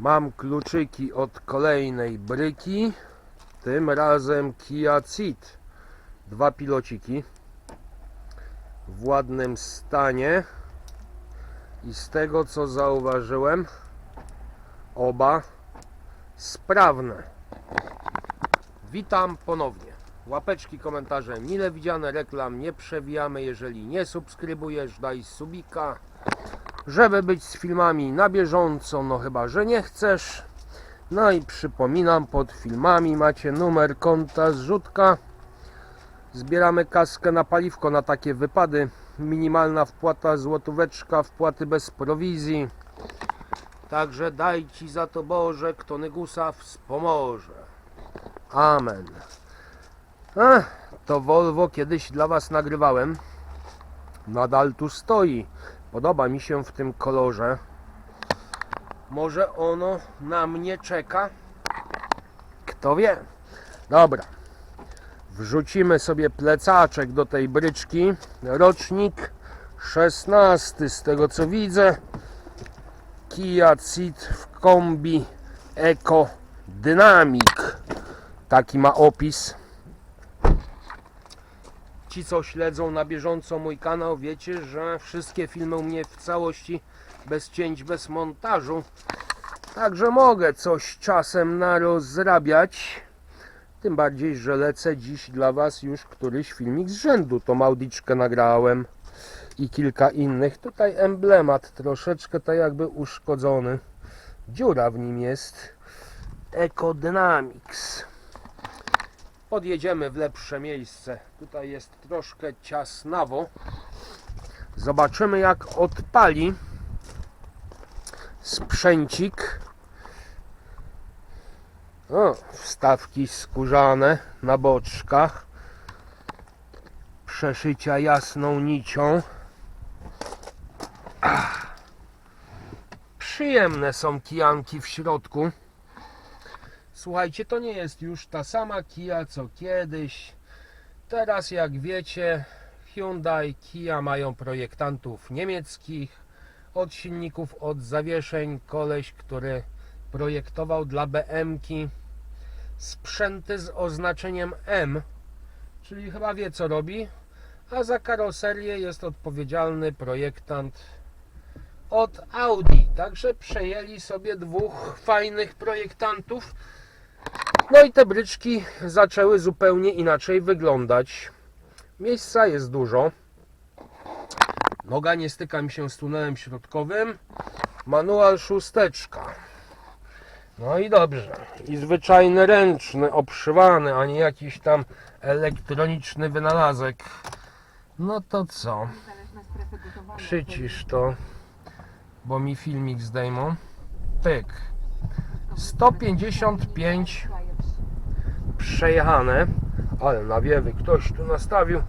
Mam kluczyki od kolejnej bryki. Tym razem Kia Ceed. Dwa pilociki w ładnym stanie. I z tego co zauważyłem, oba sprawne. Witam ponownie. Łapeczki, komentarze mile widziane, reklam nie przewijamy. Jeżeli nie subskrybujesz, daj subika. Żeby być z filmami na bieżąco, no chyba, że nie chcesz. No i przypominam, pod filmami macie numer konta zrzutka. Zbieramy kaskę na paliwko na takie wypady. Minimalna wpłata złotóweczka, wpłaty bez prowizji. Także daj Ci za to Boże, kto Nygusa wspomoże. Amen. Ech, to Volvo kiedyś dla Was nagrywałem. Nadal tu stoi. Podoba mi się w tym kolorze. Może ono na mnie czeka? Kto wie? Dobra. Wrzucimy sobie plecaczek do tej bryczki. Rocznik 16 z tego co widzę. Kia Ceed w kombi Eco Dynamic. Taki ma opis. Ci, co śledzą na bieżąco mój kanał, wiecie, że wszystkie filmy u mnie w całości, bez cięć, bez montażu. Także mogę coś czasem narozrabiać. Tym bardziej, że lecę dziś dla Was już któryś filmik z rzędu. Tą audiczkę nagrałem i kilka innych. Tutaj emblemat troszeczkę tak jakby uszkodzony. Dziura w nim jest. Ecodynamics. Podjedziemy w lepsze miejsce. Tutaj jest troszkę ciasnawo. Zobaczymy jak odpali sprzęcik. O, wstawki skórzane na boczkach. Przeszycia jasną nicią. Ach. Przyjemne są kijanki w środku. Słuchajcie, to nie jest już ta sama Kia co kiedyś. Teraz, jak wiecie, Hyundai, Kia mają projektantów niemieckich. Od silników, od zawieszeń, koleś, który projektował dla BM-ki sprzęty z oznaczeniem M, czyli chyba wie co robi, a za karoserię jest odpowiedzialny projektant od Audi. Także przejęli sobie dwóch fajnych projektantów. No i te bryczki zaczęły zupełnie inaczej wyglądać. Miejsca jest dużo. Noga nie styka mi się z tunelem środkowym. Manual szósteczka. No i dobrze. I zwyczajny ręczny, obszywany, a nie jakiś tam elektroniczny wynalazek. No to co? Przycisz to, bo mi filmik zdejmą. Pyk. 155 przejechane, ale nawiewy ktoś tu nastawił.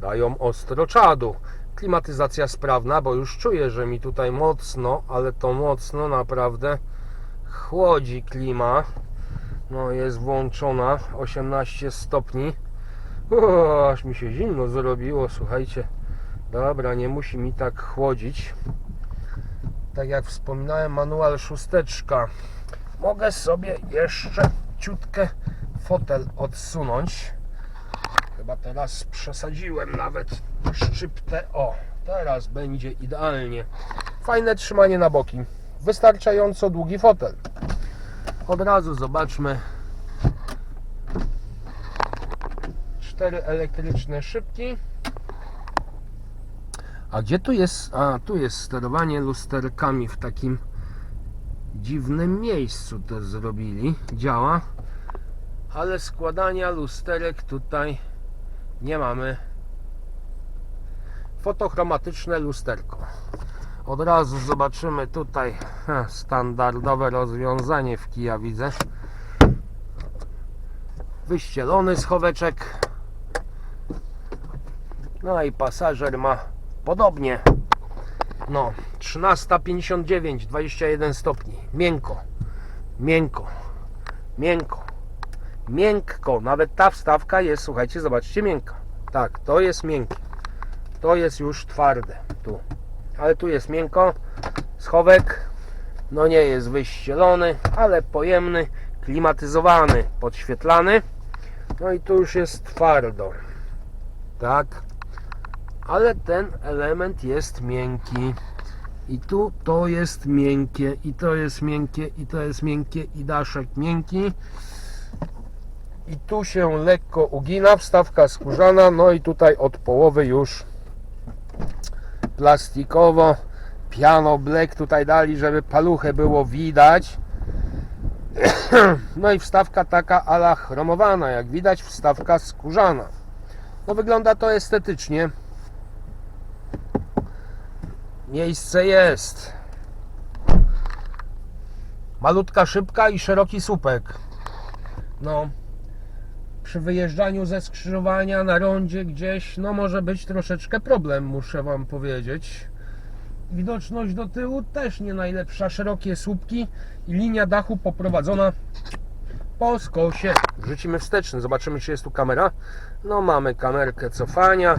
Dają ostro czadu. Klimatyzacja sprawna, bo już czuję, że mi tutaj mocno, ale to mocno naprawdę chłodzi klima. No jest włączona 18 stopni. O, aż mi się zimno zrobiło, słuchajcie. Dobra, nie musi mi tak chłodzić. Tak jak wspominałem, manual szósteczka. Mogę sobie jeszcze ciutkę fotel odsunąć. Chyba teraz przesadziłem nawet szczyptę. O, teraz będzie idealnie. Fajne trzymanie na boki. Wystarczająco długi fotel. Od razu zobaczmy. Cztery elektryczne szybki. A gdzie tu jest? A, tu jest sterowanie lusterkami w takim dziwnym miejscu to zrobili. Działa. Ale składania lusterek tutaj nie mamy. Fotochromatyczne lusterko. Od razu zobaczymy tutaj standardowe rozwiązanie w Kia widzę. Wyścielony schoweczek. No i pasażer ma podobnie. No, 13.59, 21 stopni. Miękko, miękko, miękko, miękko. Nawet ta wstawka jest, słuchajcie, zobaczcie, miękka. Tak, to jest miękkie. To jest już twarde tu. Ale tu jest miękko. Schowek no nie jest wyścielony, ale pojemny, klimatyzowany, podświetlany. No i tu już jest twardo. Tak. Ale ten element jest miękki. I tu to jest miękkie, i to jest miękkie, i to jest miękkie, i daszek miękki. I tu się lekko ugina, wstawka skórzana, no i tutaj od połowy już plastikowo. Piano black tutaj dali, żeby paluchę było widać. No i wstawka taka ala chromowana, jak widać wstawka skórzana. No wygląda to estetycznie. Miejsce jest. Malutka szybka i szeroki słupek. No. Przy wyjeżdżaniu ze skrzyżowania na rondzie gdzieś, no może być troszeczkę problem, muszę Wam powiedzieć. Widoczność do tyłu też nie najlepsza. Szerokie słupki i linia dachu poprowadzona po skosie. Wrzucimy wsteczny, zobaczymy czy jest tu kamera. No mamy kamerkę cofania,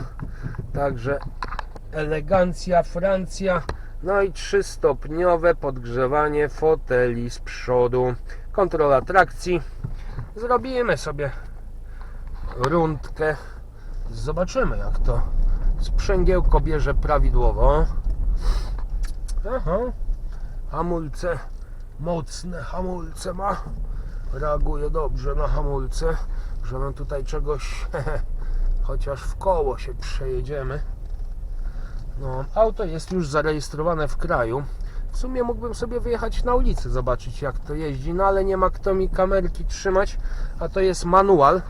także elegancja, Francja. No i trzystopniowe podgrzewanie foteli z przodu. Kontrola trakcji. Zrobimy sobie rundkę. Zobaczymy jak to sprzęgiełko bierze prawidłowo. Aha. Hamulce mocne, hamulce ma. Reaguje dobrze na hamulce, że nam tutaj czegoś chociaż w koło się przejedziemy. No, auto jest już zarejestrowane w kraju. W sumie mógłbym sobie wyjechać na ulicę, zobaczyć jak to jeździ, no ale nie ma kto mi kamerki trzymać, a to jest manual.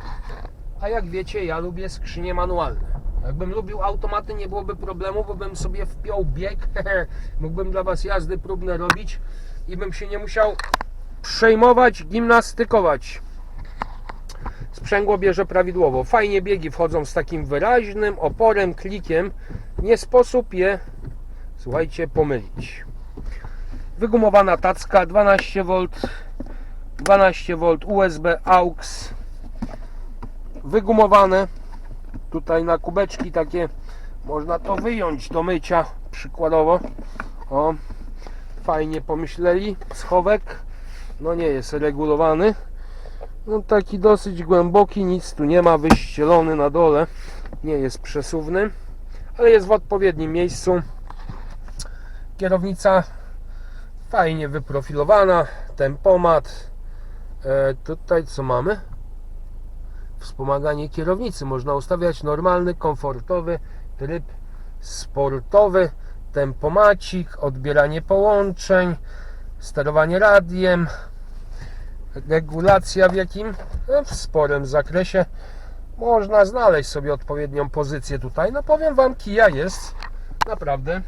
A jak wiecie, ja lubię skrzynie manualne. Jakbym lubił automaty, nie byłoby problemu, bo bym sobie wpiął bieg, mógłbym dla Was jazdy próbne robić i bym się nie musiał przejmować, gimnastykować. Sprzęgło bierze prawidłowo. Fajnie biegi wchodzą z takim wyraźnym oporem, klikiem. Nie sposób je, słuchajcie, pomylić. Wygumowana tacka 12V, 12V USB AUX. Wygumowane. Tutaj na kubeczki takie można to wyjąć do mycia przykładowo. O, fajnie pomyśleli. Schowek no nie jest regulowany. No taki dosyć głęboki, nic tu nie ma, wyścielony na dole. Nie jest przesuwny, ale jest w odpowiednim miejscu. Kierownica fajnie wyprofilowana, tempomat. E, tutaj co mamy? Wspomaganie kierownicy. Można ustawiać normalny, komfortowy tryb sportowy, tempomacik, odbieranie połączeń, sterowanie radiem, regulacja w jakim? No, w sporym zakresie można znaleźć sobie odpowiednią pozycję tutaj. No powiem Wam, Kia jest naprawdę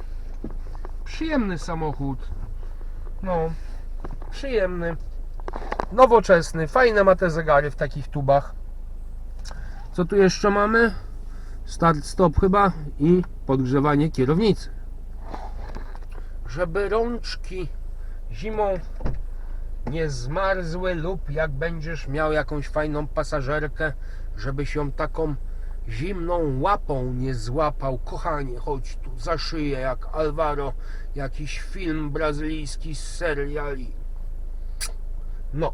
przyjemny samochód. No, przyjemny, nowoczesny, fajne ma te zegary w takich tubach. Co tu jeszcze mamy? Start, stop chyba i podgrzewanie kierownicy. Żeby rączki zimą nie zmarzły lub jak będziesz miał jakąś fajną pasażerkę, żebyś ją taką zimną łapą nie złapał. Kochanie, chodź tu za szyję jak Alvaro, jakiś film brazylijski z seriali. No,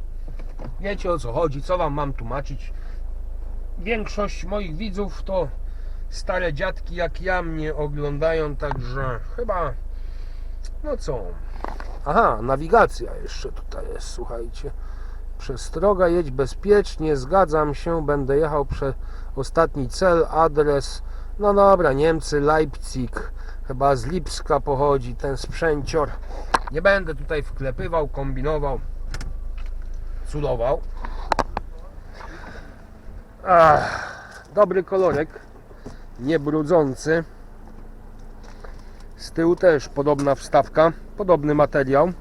wiecie o co chodzi, co wam mam tłumaczyć. Większość moich widzów to stare dziadki jak ja mnie oglądają, także chyba no co? Aha, nawigacja jeszcze tutaj jest, słuchajcie. Przestroga, jedź bezpiecznie, zgadzam się, będę jechał przez ostatni cel, adres. No dobra, Niemcy, Leipzig, chyba z Lipska pochodzi ten sprzęcior. Nie będę tutaj wklepywał, kombinował, cudował. Ach, dobry kolorek, niebrudzący. Z tyłu też podobna wstawka, podobny materiał.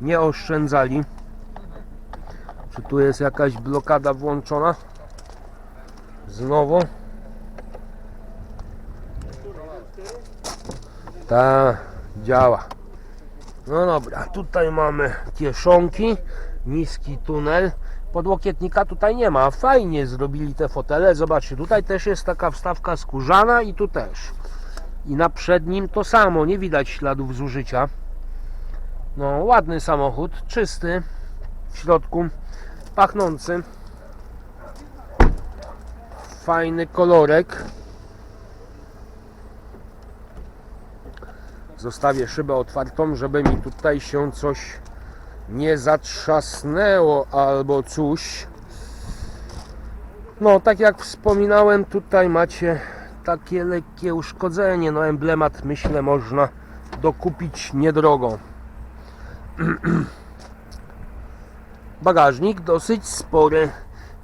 Nie oszczędzali. Czy tu jest jakaś blokada włączona? Znowu. Ta działa. No dobra, tutaj mamy kieszonki, niski tunel. Podłokietnika tutaj nie ma. Fajnie zrobili te fotele. Zobaczcie, tutaj też jest taka wstawka skórzana i tu też. I na przednim to samo, nie widać śladów zużycia. No, ładny samochód, czysty w środku, pachnący. Fajny kolorek. Zostawię szybę otwartą, żeby mi tutaj się coś nie zatrzasnęło albo coś. No, tak jak wspominałem, tutaj macie takie lekkie uszkodzenie. No, emblemat myślę można dokupić niedrogo. Bagażnik dosyć spory.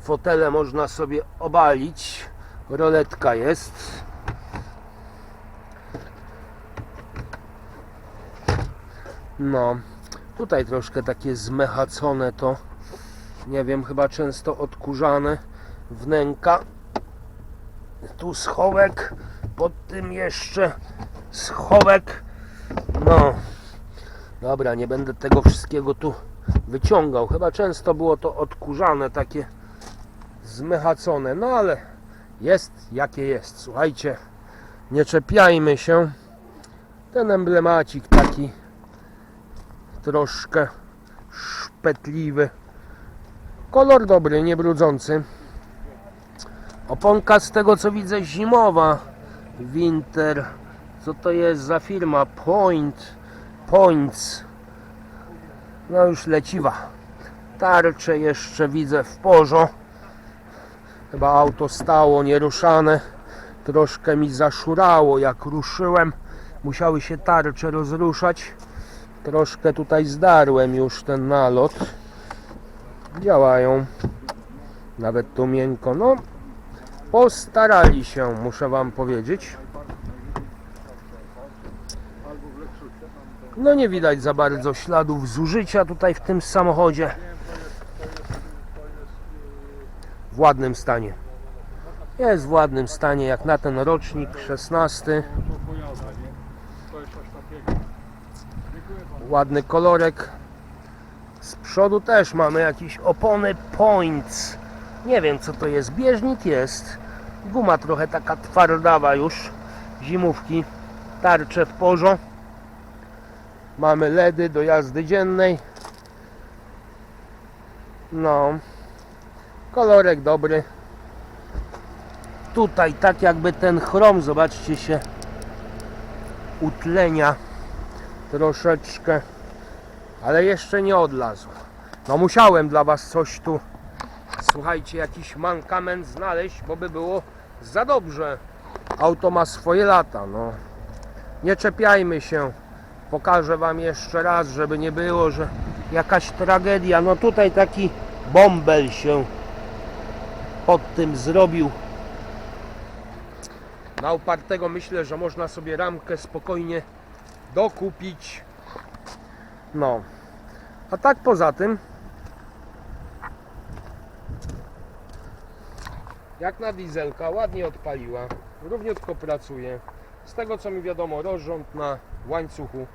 Fotele można sobie obalić. Roletka jest. No, tutaj troszkę takie zmechacone to. Nie wiem, chyba często odkurzane. Wnęka. Tu schowek. Pod tym jeszcze schowek. No, Dobra, nie będę tego wszystkiego tu wyciągał. Chyba często było to odkurzane, takie zmechacone. No ale jest jakie jest. Słuchajcie, nie czepiajmy się. Ten emblemacik taki troszkę szpetliwy. Kolor dobry, nie brudzący. Oponka z tego co widzę zimowa. Winter. Co to jest za firma? Point. Points. No już leciwa. Tarcze jeszcze widzę w porzo. Chyba auto stało nieruszane. Troszkę mi zaszurało jak ruszyłem. Musiały się tarcze rozruszać. Troszkę tutaj zdarłem już ten nalot. Działają. Nawet tu miękko. No, postarali się, muszę Wam powiedzieć. No nie widać za bardzo śladów zużycia tutaj w tym samochodzie. W ładnym stanie. Jest w ładnym stanie jak na ten rocznik 16. Ładny kolorek. Z przodu też mamy jakieś opony points. Nie wiem co to jest. Bieżnik jest. Guma trochę taka twardawa już. Zimówki. Tarcze w porzo. Mamy LEDy do jazdy dziennej. No. Kolorek dobry. Tutaj tak jakby ten chrom, zobaczcie się, utlenia troszeczkę, ale jeszcze nie odlazł. No musiałem dla Was coś tu, słuchajcie, jakiś mankament znaleźć, bo by było za dobrze. Auto ma swoje lata, no. Nie czepiajmy się. Pokażę Wam jeszcze raz, żeby nie było, że jakaś tragedia. No tutaj taki bąbel się pod tym zrobił. Na upartego myślę, że można sobie ramkę spokojnie dokupić. No. A tak poza tym jak na dieselka ładnie odpaliła, równiutko pracuje. Z tego co mi wiadomo, rozrząd na łańcuchu.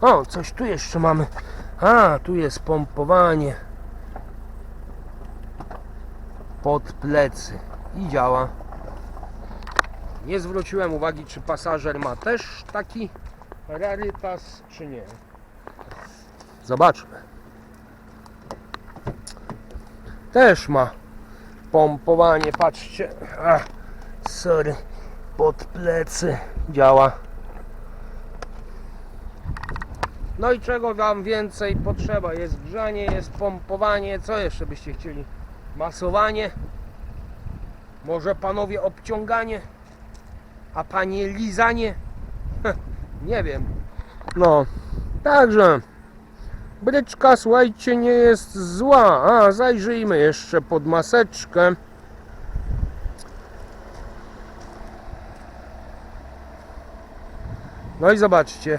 O, coś tu jeszcze mamy. A, tu jest pompowanie pod plecy i działa. Nie zwróciłem uwagi, czy pasażer ma też taki rarytas, czy nie. Zobaczmy. Też ma pompowanie, patrzcie. A, sorry, pod plecy działa. No i czego Wam więcej potrzeba? Jest grzanie, jest pompowanie, co jeszcze byście chcieli? Masowanie? Może panowie obciąganie? A panie lizanie? nie wiem. No, także bryczka, słuchajcie, nie jest zła. A, zajrzyjmy jeszcze pod maseczkę. No i zobaczcie,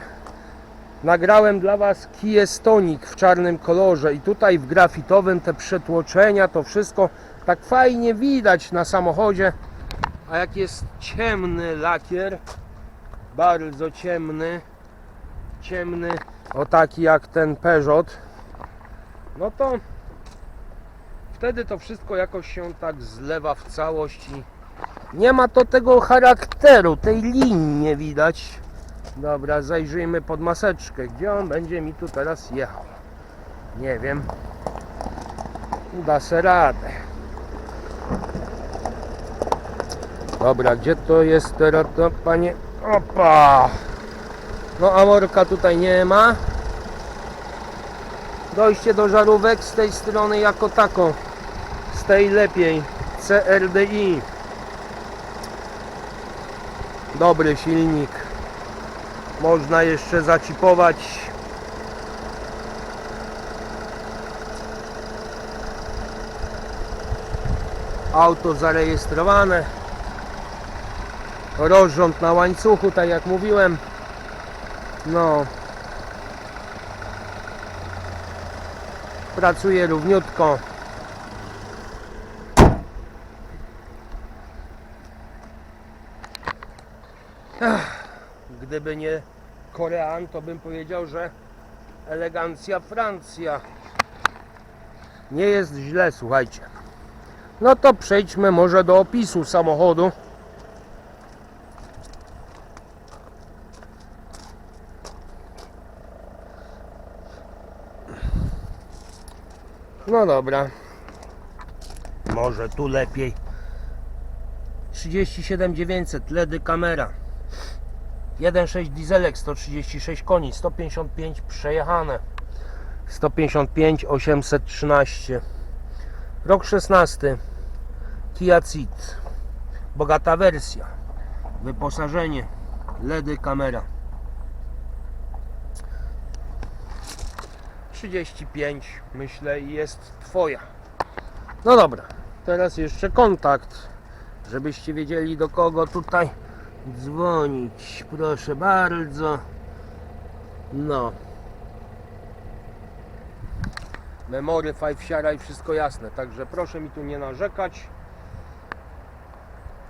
Nagrałem dla Was Kia Stonic w czarnym kolorze i tutaj w grafitowym te przetłoczenia, to wszystko tak fajnie widać na samochodzie. A jak jest ciemny lakier, bardzo ciemny, ciemny, o taki jak ten Peugeot, no to wtedy to wszystko jakoś się tak zlewa w całość i nie ma to tego charakteru, tej linii nie widać Dobra, zajrzyjmy pod maseczkę. Gdzie on będzie mi tu teraz jechał? Nie wiem. Da se radę. Dobra, gdzie to jest teraz to panie? Opa! No amorka tutaj nie ma. Dojście do żarówek z tej strony jako tako. Z tej lepiej. CRDI. Dobry silnik. Można jeszcze zacipować. Auto zarejestrowane. Rozrząd na łańcuchu, tak jak mówiłem. No. Pracuje równiutko. Ech, gdyby nie Korean, to bym powiedział, że elegancja Francja. Nie jest źle, słuchajcie. No to przejdźmy może do opisu samochodu. No dobra. Może tu lepiej. 37900 LEDy kamera. 1.6 dieselek 136 koni 155 przejechane 155 813 rok 16 Kia Ceed bogata wersja wyposażenie LEDy kamera 35 myślę jest twoja. No dobra teraz jeszcze kontakt żebyście wiedzieli do kogo tutaj dzwonić. Proszę bardzo. No. Memory, five siara i wszystko jasne. Także proszę mi tu nie narzekać.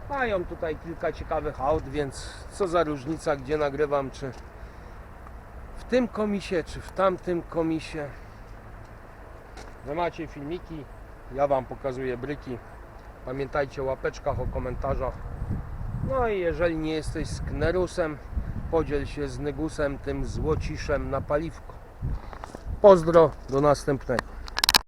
Mają tutaj kilka ciekawych aut więc co za różnica gdzie nagrywam czy tym komisie czy w tamtym komisie Wy macie filmiki ja wam pokazuję bryki pamiętajcie o łapeczkach, o komentarzach no i jeżeli nie jesteś z Knerusem, podziel się z Nygusem, tym złociszem na paliwko. Pozdro, do następnego.